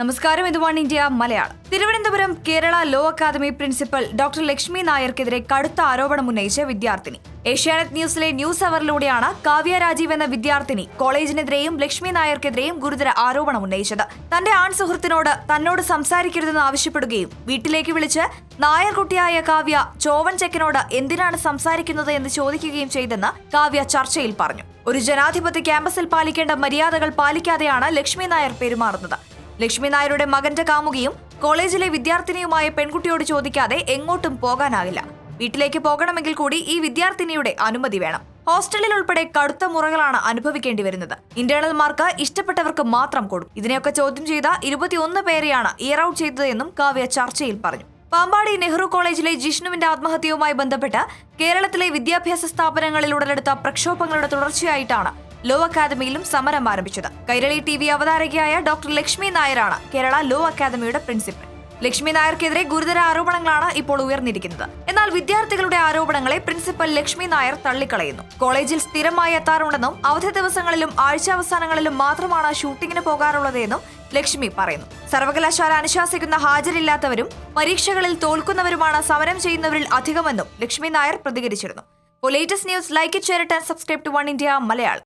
നമസ്കാരം ഇത് one India Malayalam. Thiruvananthapuram Kerala law academy principal doctor Lakshmi നായർക്കെതിരെ കടുത്ത ആരോപണം ഉന്നയിച്ച വിദ്യാർത്ഥിനി. ഏഷ്യാനെറ്റ് ന്യൂസിലെ ന്യൂസ് അവറിലൂടെയാണ് കാവ്യ രാജീവ് എന്ന വിദ്യാർത്ഥിനി കോളേജിനെതിരെയും ലക്ഷ്മി നായർക്കെതിരെയും ഗുരുതര ആരോപണം ഉന്നയിച്ചത്. തന്റെ ആൺ സുഹൃത്തിനോട് തന്നോട് സംസാരിക്കരുതെന്ന് ആവശ്യപ്പെടുകയും വീട്ടിലേക്ക് വിളിച്ച് നായർകുട്ടിയായ കാവ്യ ചോവൻ ചെക്കനോട് എന്തിനാണ് സംസാരിക്കുന്നത് എന്ന് ചോദിക്കുകയും ചെയ്തെന്ന് കാവ്യ ചർച്ചയിൽ പറഞ്ഞു. ഒരു ജനാധിപത്യ ക്യാമ്പസിൽ പാലിക്കേണ്ട മര്യാദകൾ പാലിക്കാതെയാണ് ലക്ഷ്മി നായർ പെരുമാറുന്നത്. ലക്ഷ്മി നായരുടെ മകന്റെ കാമുകിയും കോളേജിലെ വിദ്യാർത്ഥിനിയുമായ പെൺകുട്ടിയോട് ചോദിക്കാതെ എങ്ങോട്ടും പോകാനാകില്ല. വീട്ടിലേക്ക് പോകണമെങ്കിൽ കൂടി ഈ വിദ്യാർത്ഥിനിയുടെ അനുമതി വേണം. ഹോസ്റ്റലിൽ ഉൾപ്പെടെ കടുത്ത മുറകളാണ് അനുഭവിക്കേണ്ടി വരുന്നത്. ഇന്റേണൽ മാർക്ക് ഇഷ്ടപ്പെട്ടവർക്ക് മാത്രം കൊടുക്കും. ഇതിനെയൊക്കെ ചോദ്യം ചെയ്ത ഇരുപത്തിയൊന്ന് പേരെയാണ് ഇയർ ഔട്ട് ചെയ്തതെന്നും കാവ്യ ചർച്ചയിൽ പറഞ്ഞു. പാമ്പാടി നെഹ്റു കോളേജിലെ ജിഷ്ണുവിന്റെ ആത്മഹത്യയുമായി ബന്ധപ്പെട്ട് കേരളത്തിലെ വിദ്യാഭ്യാസ സ്ഥാപനങ്ങളിൽ ഉടലെടുത്ത പ്രക്ഷോഭങ്ങളുടെ തുടർച്ചയായിട്ടാണ് ലോ അക്കാദമിയിലും സമരം ആരംഭിച്ചത്. കൈരളി ടി വി അവതാരകയായ ഡോക്ടർ ലക്ഷ്മി നായരാണ്. കേരള ലോ അക്കാദമിയുടെ പ്രിൻസിപ്പൽ. ലക്ഷ്മി നായർക്കെതിരെ ഗുരുതര ആരോപണങ്ങളാണ് ഇപ്പോൾ ഉയർന്നിരിക്കുന്നത്. എന്നാൽ വിദ്യാർത്ഥികളുടെ ആരോപണങ്ങളെ പ്രിൻസിപ്പൽ ലക്ഷ്മി നായർ തള്ളിക്കളയുന്നു. കോളേജിൽ സ്ഥിരമായി എത്താറുണ്ടെന്നും അവധി ദിവസങ്ങളിലും ആഴ്ചാവസാനങ്ങളിലും മാത്രമാണ് ഷൂട്ടിങ്ങിന് പോകാറുള്ളതെന്നും ലക്ഷ്മി പറയുന്നു. സർവകലാശാല അനുശാസിക്കുന്ന ഹാജരില്ലാത്തവരും പരീക്ഷകളിൽ തോൽക്കുന്നവരുമാണ് സമരം ചെയ്യുന്നവരിൽ അധികമെന്നും ലക്ഷ്മി നായർ പ്രതികരിച്ചിരുന്നു. Latest news like share and subscribe to one India Malayalam